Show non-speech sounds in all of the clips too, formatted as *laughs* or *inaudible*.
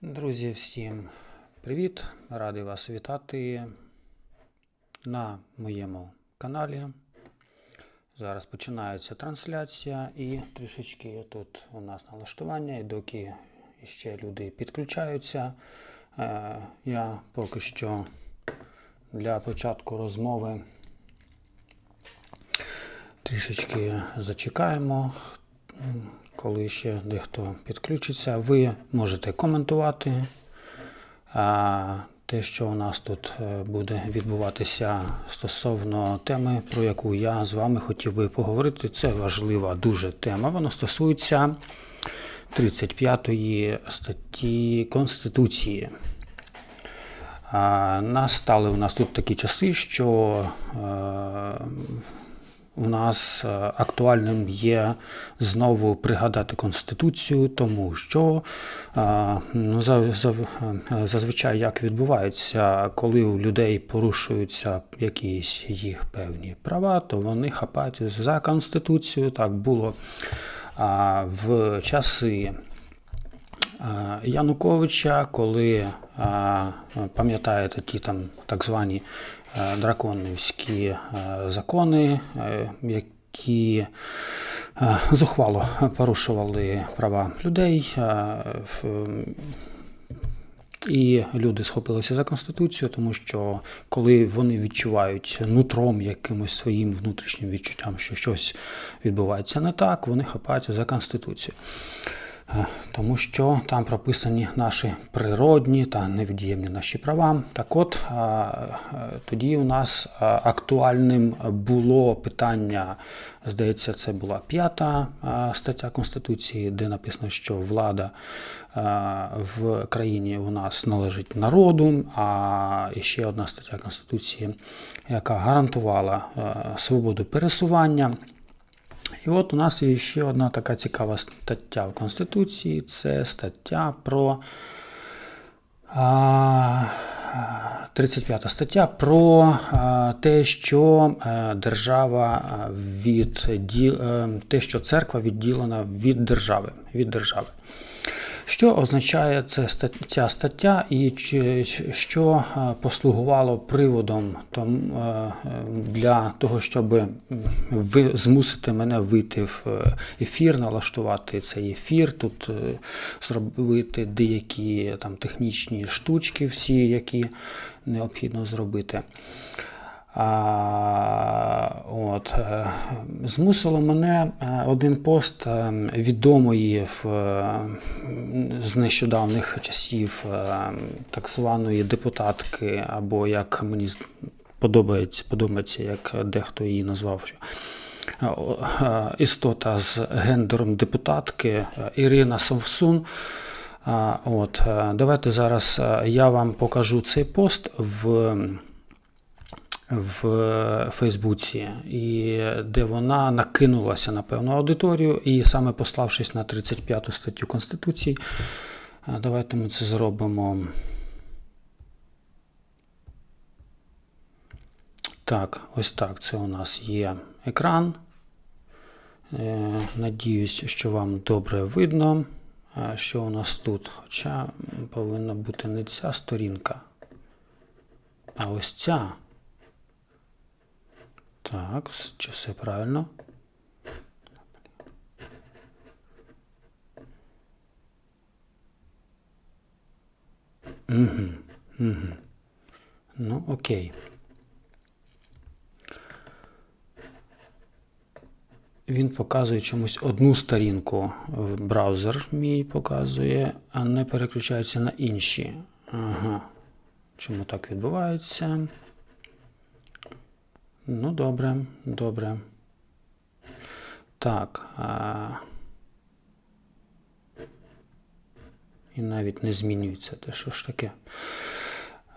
Друзі, всім привіт! Радий вас вітати на моєму каналі. Зараз починається трансляція і трішечки тут у нас налаштування, і доки ще люди підключаються, е, я поки що для початку розмови трішечки зачекаємо, коли ще дехто підключиться. Ви можете коментувати те, що у нас тут е, буде відбуватися стосовно теми, про яку я з вами хотів би поговорити. Це важлива дуже тема. Вона стосується 35 статті Конституції. Настали у нас тут такі часи, що е, у нас е, актуальним є знову пригадати Конституцію, тому що е, ну, е, зазвичай як відбувається, коли у людей порушуються якісь їх певні права, то вони хапають за Конституцію. Так було в часи. Януковича, коли пам'ятаєте ті там так звані драконівські е, закони, е, які е, зухвало порушували права людей. е, і люди схопилися за конституцію, тому що коли вони відчувають нутром якимось своїм внутрішнім відчуттям, що щось відбувається не так, вони хапаються за конституцію. Е, Тому що там прописані наші природні та невід'ємні наші права. Так от е, е, тоді у нас актуальним було питання, здається, це була п'ята стаття Конституції, де написано, що влада в країні у нас належить народу. А ще одна стаття Конституції, яка гарантувала свободу пересування. І от у нас є ще одна така цікава стаття в Конституції це стаття про 35 стаття про те, що е, держава від те, що церква відділена від держави. Від держави. Що означає це стат- ця стаття, і що е, послугувало приводом е, для того, щоб змусити мене вийти в е, ефір, налаштувати цей ефір, тут е, зробити деякі там технічні штучки, всі, які необхідно зробити. От, е, змусило мене е, один пост е, відомої в, з нещодавних часів так званої депутатки, або як мені подобається, подобається, як дехто її назвав. що Істота з гендером депутатки Ірина Совсун. От, давайте зараз я вам покажу цей пост в в Фейсбуці, і де вона накинулася на певну аудиторію, і саме пославшись на 35 статтю Конституції, давайте ми це зробимо. Так, ось так. Це у нас є екран. Е, Надіюсь, що вам добре видно, е, що у нас тут. Хоча повинна бути не ця сторінка, а ось ця. Так, чи все правильно? Угу, угу. Ну, окей. Він показує чомусь одну сторінку браузер мій показує, а не переключається на інші. Ага. Чому так відбувається? Ну, добре, добре. Так. А... І навіть не змінюється те, що ж таке.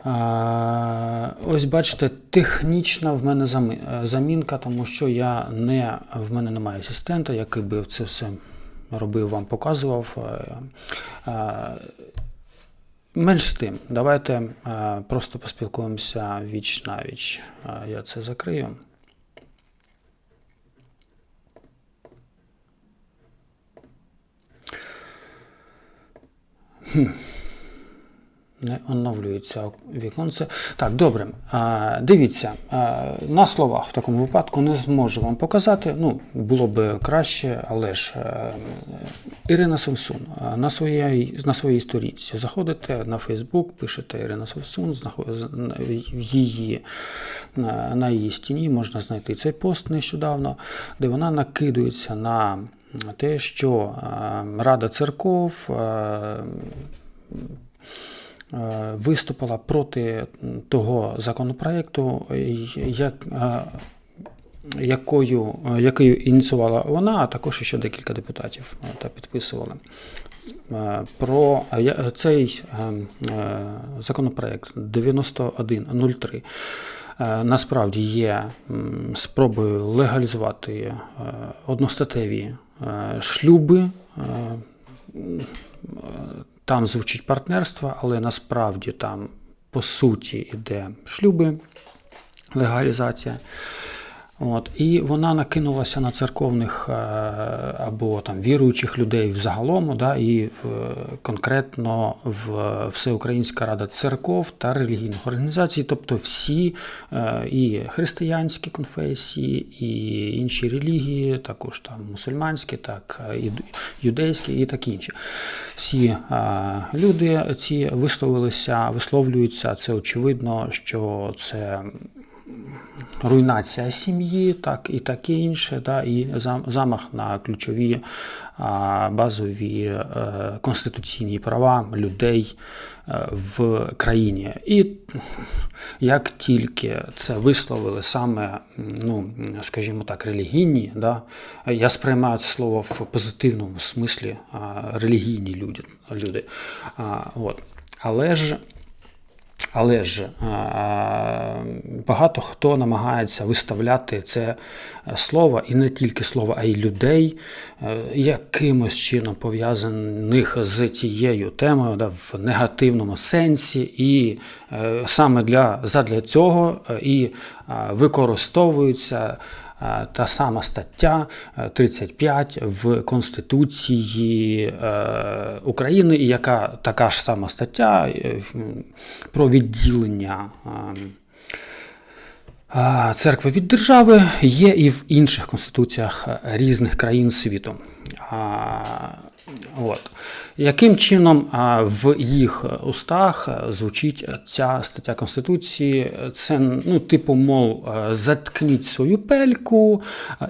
А, ось бачите, технічна в мене е, замінка, тому що я не, в мене немає асистента, який би це все робив, вам показував. Е, е, Менш з тим, давайте е, просто поспілкуємося віч на віч. Е, Я це закрию. Не оновлюється віконце. Так, добре. А, дивіться, на словах в такому випадку не зможу вам показати. Ну, було б краще, але ж е, Ірина Самсун на своїй, на своїй сторінці заходите на Фейсбук, пишете Ірина знаходите в її, на, її стіні можна знайти цей пост нещодавно, де вона накидується на те, що Рада церков. виступила проти того законопроекту, як, якою, е, якою ініціювала вона, а також ще декілька депутатів е, та підписували. Е, Про цей законопроект 9103 е, насправді є спробою легалізувати одностатеві шлюби. там звучить партнерство, але насправді там по суті йде шлюби, легалізація. От, і вона накинулася на церковних е, або там віруючих людей взагалом, да, і в, конкретно в Всеукраїнська рада церков та релігійних організацій, тобто всі е, і християнські конфесії, і інші релігії, також там мусульманські, так е, і юдейські, і так інші. Всі е, люди ці висловилися, висловлюються. Це очевидно, що це руйнація сім'ї, так і таке інше, да, і замах на ключові базові е, конституційні права людей е, в країні. І як тільки це висловили саме, ну, скажімо так, релігійні, да, я сприймаю це слово в позитивному смислі релігійні люди. люди. От. Але ж але ж е, багато хто намагається виставляти це слово, і не тільки слово, а й людей, е, якимось чином пов'язаних з цією темою да, в негативному сенсі, і е, саме для, задля цього е, і е, використовуються. Е, Та сама стаття е, 35 в Конституції е, України, і яка така ж сама стаття е, про відділення е, церкви від держави є і в інших конституціях е, різних країн світу. От. Яким чином в їх устах звучить ця стаття Конституції? Це, ну, типу, мов, заткніть свою пельку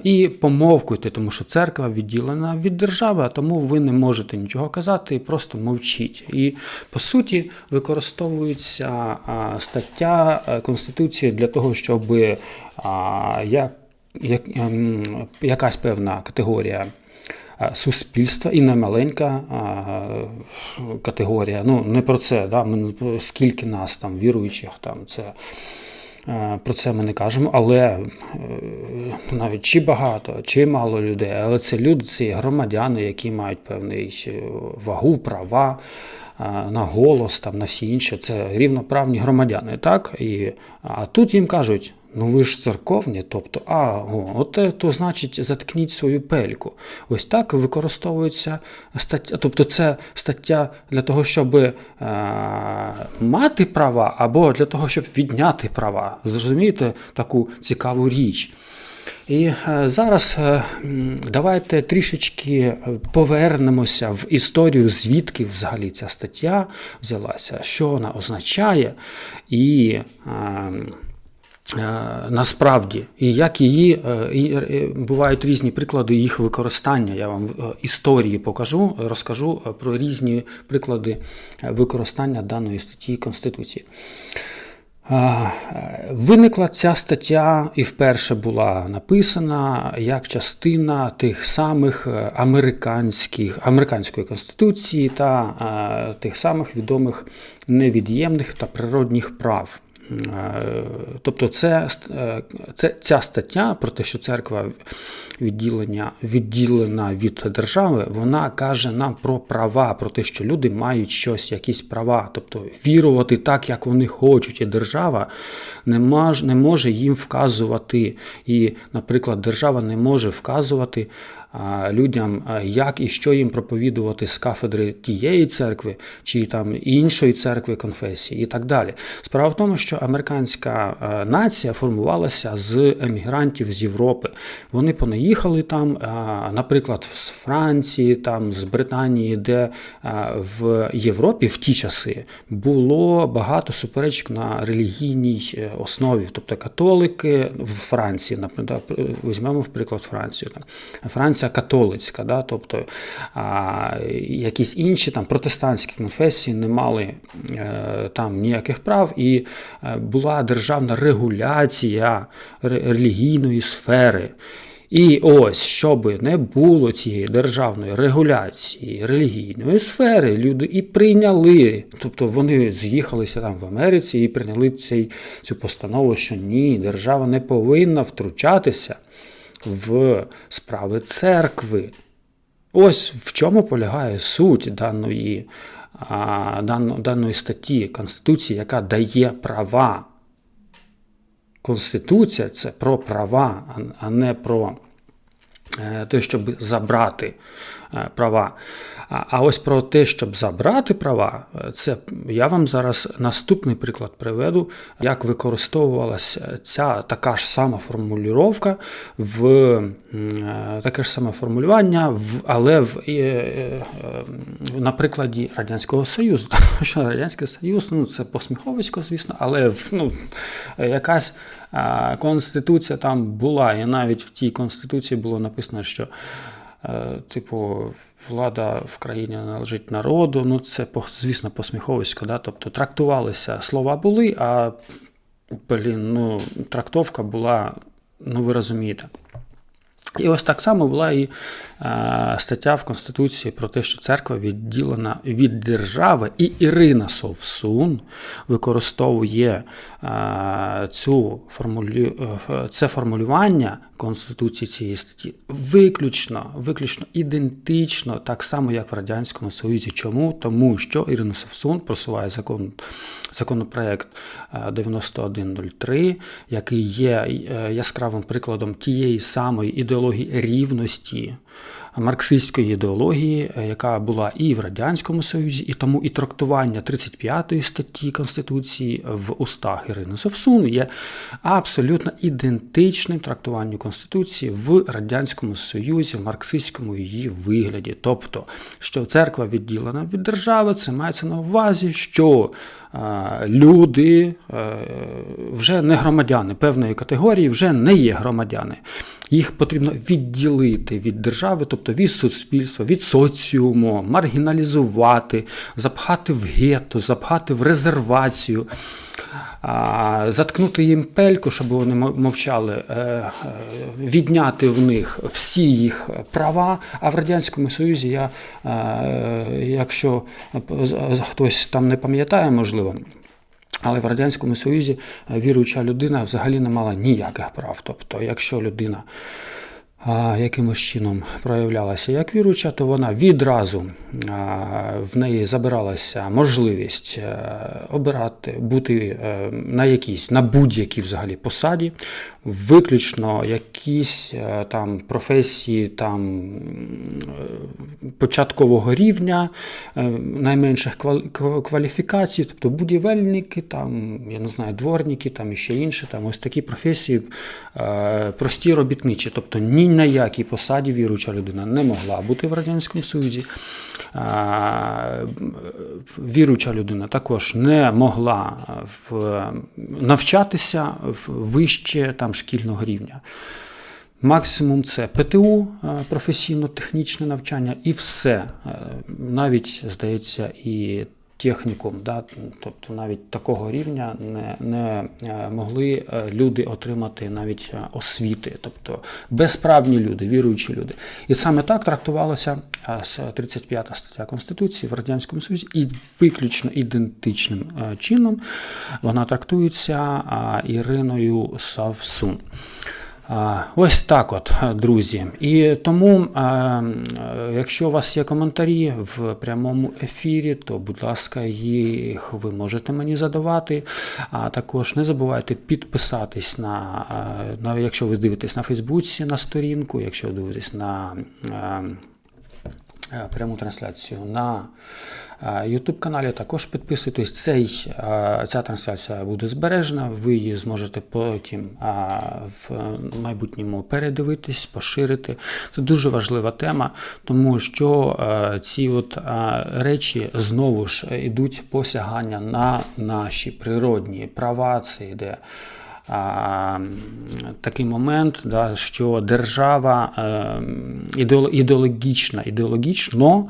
і помовкуйте, тому що церква відділена від держави, а тому ви не можете нічого казати і просто мовчіть. І по суті використовується стаття Конституції для того, щоб як, як, ем, якась певна категорія суспільства і не маленька категорія. Ну, не про це, да, ми, скільки нас там віруючих, там це. е, Про це ми не кажемо, але е, навіть чи багато, чи мало людей, але це люди, це громадяни, які мають певний е, вагу, права е, на голос, там, на всі інші. Це рівноправні громадяни. Так? І, а тут їм кажуть. Ну ви ж церковні, тобто, а, о, от то значить заткніть свою пельку. Ось так використовується стаття. Тобто це стаття для того, щоб е, мати права, або для того, щоб відняти права. Зрозумієте таку цікаву річ. І е, зараз е, давайте трішечки е, повернемося в історію, звідки взагалі ця стаття взялася, що вона означає, і е, насправді, і як її е, і, е, бувають різні приклади їх використання. Я вам е, історії покажу, розкажу е, про різні приклади е, використання даної статті Конституції. Е, Виникла ця стаття і вперше була написана як частина тих самих е, американських, американської конституції та е, тих самих відомих невід'ємних та природних прав. Е, Тобто, це, е, це ця стаття про те, що церква відділення, відділена від держави, вона каже нам про права, про те, що люди мають щось, якісь права, тобто вірувати так, як вони хочуть, і держава не може, не може їм вказувати. І, наприклад, держава не може вказувати людям, як і що їм проповідувати з кафедри тієї церкви, чи там іншої церкви конфесії, і так далі. Справа в тому, що американська нація формувалася з емігрантів з Європи. Вони понаїхали там, наприклад, з Франції, там з Британії, де в Європі в ті часи було багато суперечок на релігійній е, основі. Тобто католики в Франції, наприклад, візьмемо в приклад Францію. Там. Франція католицька, да? тобто а, якісь інші там протестантські конфесії не мали е, там ніяких прав, і е, була державна регуляція релігійної сфери. І ось, щоб не було цієї державної регуляції релігійної сфери, люди і прийняли, тобто вони з'їхалися там в Америці і прийняли цей, цю постанову, що ні, держава не повинна втручатися в справи церкви. Ось в чому полягає суть даної, даної статті Конституції, яка дає права. Конституція це про права, а- не про е, те, щоб забрати е, права. А ось про те, щоб забрати права, це я вам зараз наступний приклад приведу, як використовувалася ця така ж сама формулювання в е, таке ж саме формулювання, в, але в, е, е, на прикладі Радянського Союзу. *laughs* Що Радянський Союз ну, це посміховисько, звісно, але ну, якась конституція там була, і навіть в тій конституції було написано, що типу влада в країні належить народу. Ну це звісно посміховисько, да? тобто трактувалися слова були, а блін, ну, трактовка була, ну ви розумієте. І ось так само була і е, стаття в Конституції про те, що церква відділена від держави, і Ірина Совсун використовує е, цю формулю, е, це формулювання Конституції цієї статті виключно, виключно ідентично, так само, як в Радянському Союзі. Чому? Тому що Ірина Совсун просуває закон, законопроект е, 9103, який є е, яскравим прикладом тієї самої ідеології рівності, марксистської ідеології, е, яка була і в Радянському Союзі, і тому і трактування 35 статті Конституції в устах Ірини Совсун є абсолютно ідентичним трактуванню Конституції в Радянському Союзі, в марксистському її вигляді. Тобто, що церква відділена від держави, це мається на увазі, що е, люди е, вже не громадяни певної категорії, вже не є громадяни. Їх потрібно відділити від держави, тобто від суспільства, від соціуму, маргіналізувати, запхати в гетто, запхати в резервацію, заткнути їм пельку, щоб вони мовчали, е, е, відняти в них всі їх права. А в Радянському Союзі я, е, якщо хтось там не пам'ятає, можливо. Але в Радянському Союзі віруюча людина взагалі не мала ніяких прав. Тобто, якщо людина якимось чином проявлялася як віруюча, то вона відразу в неї забиралася можливість е, обирати, бути е, на якійсь, на будь-якій взагалі посаді, виключно якісь е, там професії там початкового рівня, найменших кваліфікацій, тобто будівельники, там, я не знаю, дворники, там і ще інше, там ось такі професії прості робітничі, тобто ні на якій посаді віруюча людина не могла бути в Радянському Союзі. Е, Віруюча людина також не могла в, навчатися в вище там, шкільного рівня. Максимум це ПТУ, е, професійно-технічне навчання, і все. Е, Навіть, здається, і технікум, да? тобто навіть такого рівня не, не е, могли е, люди отримати навіть е, освіти, тобто безправні люди, віруючі люди. І саме так трактувалося е, з 35 стаття Конституції в Радянському Союзі, і виключно ідентичним чином вона трактується Іриною Савсун. Ось так, от, друзі. І тому, е, е, якщо у вас є коментарі в прямому ефірі, то, будь ласка, їх ви можете мені задавати. А також не забувайте підписатись на, е, на якщо ви дивитесь на Фейсбуці на сторінку, якщо ви дивитесь на. Е, е, Пряму трансляцію на YouTube каналі також підписуйтесь. Цей, е, ця трансляція буде збережена. Ви її зможете потім е, в майбутньому передивитись, поширити. Це дуже важлива тема, тому що е, ці от е, речі знову ж йдуть посягання на наші природні права. Це йде. Такий момент, да, що держава е, ідеологічна, ідеологічно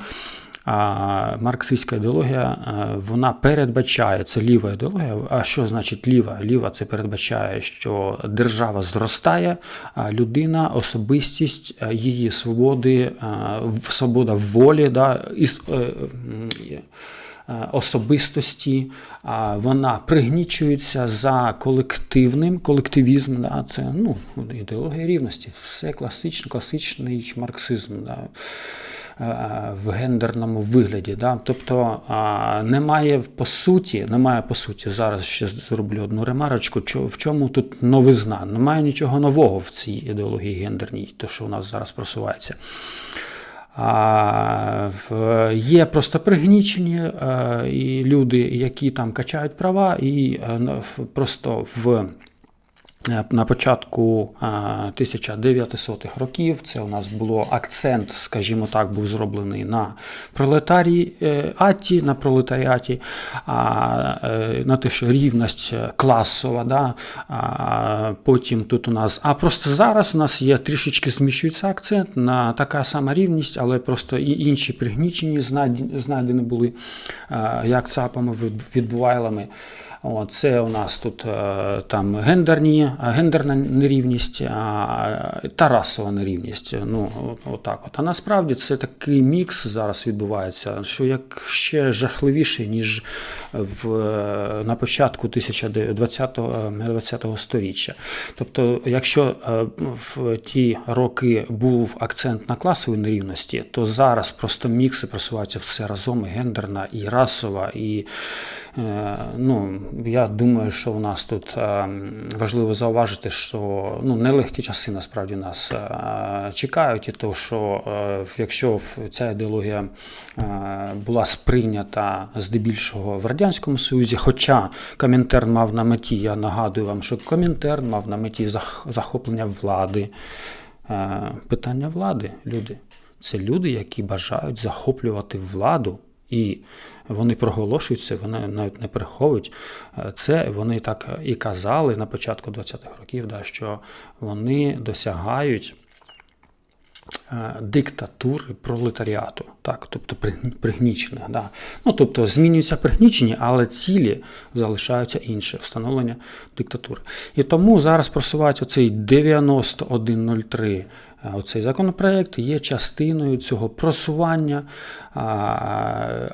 а, марксистська ідеологія е, вона передбачає це ліва ідеологія. А що значить ліва? Ліва це передбачає, що держава зростає, а людина, особистість, е, її свободи, свобода волі, да, е, особистості, вона пригнічується за колективним, колективізм, да, це ну, ідеологія рівності, все класично, класичний марксизм. Да е, в гендерному вигляді. Да? Тобто немає по суті, немає по суті, зараз ще зроблю одну ремарочку, в чому тут новизна. Немає нічого нового в цій ідеології гендерній, то що у нас зараз просувається. Є просто пригнічені е, люди, які там качають права, і е, просто в на початку е, 1900-х років це у нас було акцент, скажімо так, був зроблений на пролетаріаті, на пролетаріаті, е, на те, що рівність класова, да, потім тут у нас. А просто зараз у нас є трішечки зміщується акцент на така сама рівність, але просто і інші пригнічені знайдені були е, як ЦАПами, відбувайлами. Це у нас тут е, там гендерні, гендерна нерівність та расова нерівність. Ну, отак от. А насправді це такий мікс зараз відбувається, що як ще жахливіше, ніж в, е, на початку 1920-го 20-го сторіччя. Тобто, якщо е, в ті роки був акцент на класовій нерівності, то зараз просто мікси просуваються все разом, і гендерна, і расова, і Е, Ну, я думаю, що у нас тут е, важливо зауважити, що ну, нелегкі часи насправді нас е, чекають, і то, що е, якщо ця ідеологія е, була сприйнята здебільшого в Радянському Союзі, хоча Комінтерн мав на меті, я нагадую вам, що Комінтерн мав на меті захоплення влади. Е, Питання влади, люди. Це люди, які бажають захоплювати владу, і вони проголошують це, вони навіть не приховують. Е, Це вони так і казали на початку 20-х років, да, що вони досягають диктатури пролетаріату, так, тобто пригнічених. Да. Ну, тобто змінюються пригнічені, але цілі залишаються інші встановлення диктатури. І тому зараз просувають оцей 9103. е, Оцей законопроект є частиною цього просування,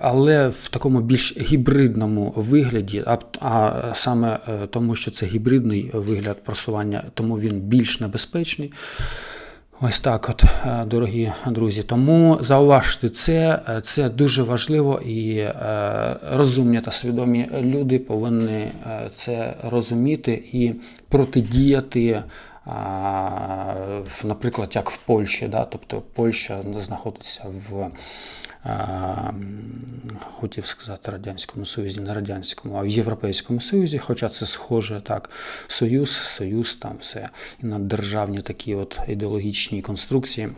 але в такому більш гібридному вигляді, а, саме е, тому, що це гібридний вигляд просування, тому він більш небезпечний. Ось так, от, е, дорогі друзі. Тому зауважте це, е, це дуже важливо, і е, розумні та свідомі люди повинні це розуміти і протидіяти. Наприклад, як в Польщі, да? тобто Польща знаходиться в хотів сказати Радянському Союзі, не Радянському, а в Європейському Союзі, хоча це схоже так, Союз, Союз, там все, і наддержавні такі от ідеологічні конструкції.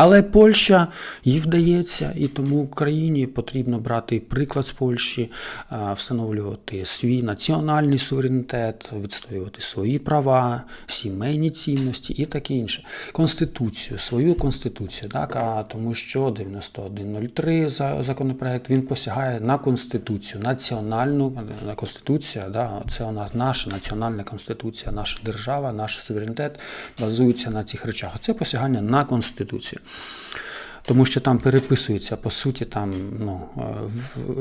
Але Польща їй вдається, і тому Україні потрібно брати приклад з Польщі, е, встановлювати свій національний суверенітет, відстоювати свої права, сімейні цінності і таке інше. Конституцію, свою конституцію, так, а тому що 9103 за- законопроект він посягає на конституцію, національну на конституція, да, це у нас наша національна конституція, наша держава, наш суверенітет базується на цих речах. Це посягання на конституцію. Тому що там переписується, по суті, там ну, е,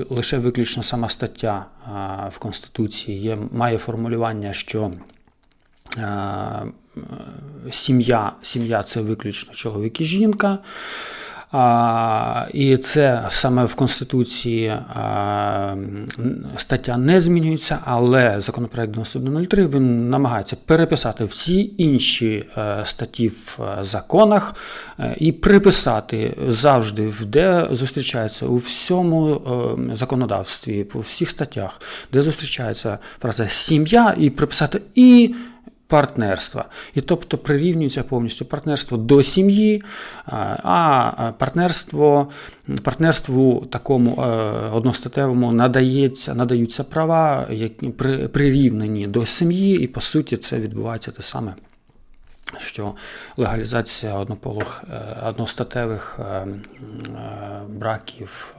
лише виключно сама стаття а, в Конституції є, має формулювання, що е, сім'я, сім'я це виключно чоловік і жінка. І це саме в Конституції стаття не змінюється, але законопроект 9103 він намагається переписати всі інші е, статті в е, законах е, і приписати завжди, де зустрічається у всьому законодавстві, по всіх статтях, де зустрічається фраза сім'я, і приписати і партнерства. І тобто прирівнюється повністю партнерство до сім'ї, а, партнерство, партнерству такому е, одностатевому надається, надаються права, які при, прирівнені до сім'ї, і по суті це відбувається те саме. Що легалізація однополих е, одностатевих е, браків,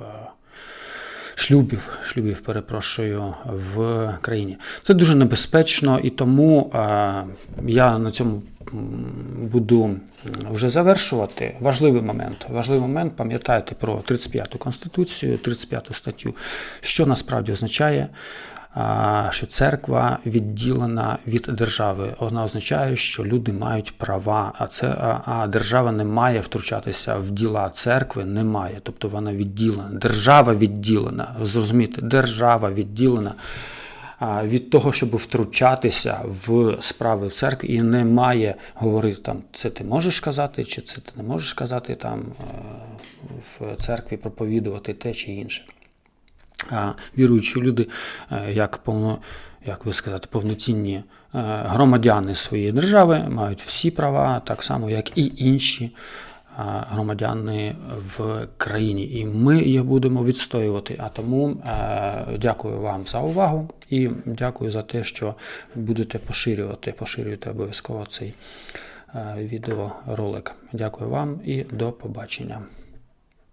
шлюбів, шлюбів, перепрошую, в країні. Це дуже небезпечно, і тому я на цьому буду вже завершувати. Важливий момент. Важливий момент, пам'ятайте про 35-ту конституцію, 35 статтю, що насправді означає. Що церква відділена від держави. Вона означає, що люди мають права, а це а, держава не має втручатися в діла церкви, не має. Тобто вона відділена. Держава відділена. Зрозумієте, держава відділена від того, щоб втручатися в справи в церкві, і не має говорити там, це ти можеш казати, чи це ти не можеш казати там е, в церкві проповідувати те чи інше. Віруючі люди, е, як повно, як би сказати, повноцінні е, громадяни своєї держави, мають всі права, так само, як і інші е, громадяни в країні. І ми їх будемо відстоювати. А тому дякую вам за увагу і дякую за те, що будете поширювати, поширюйте обов'язково цей відеоролик. Дякую вам і до побачення.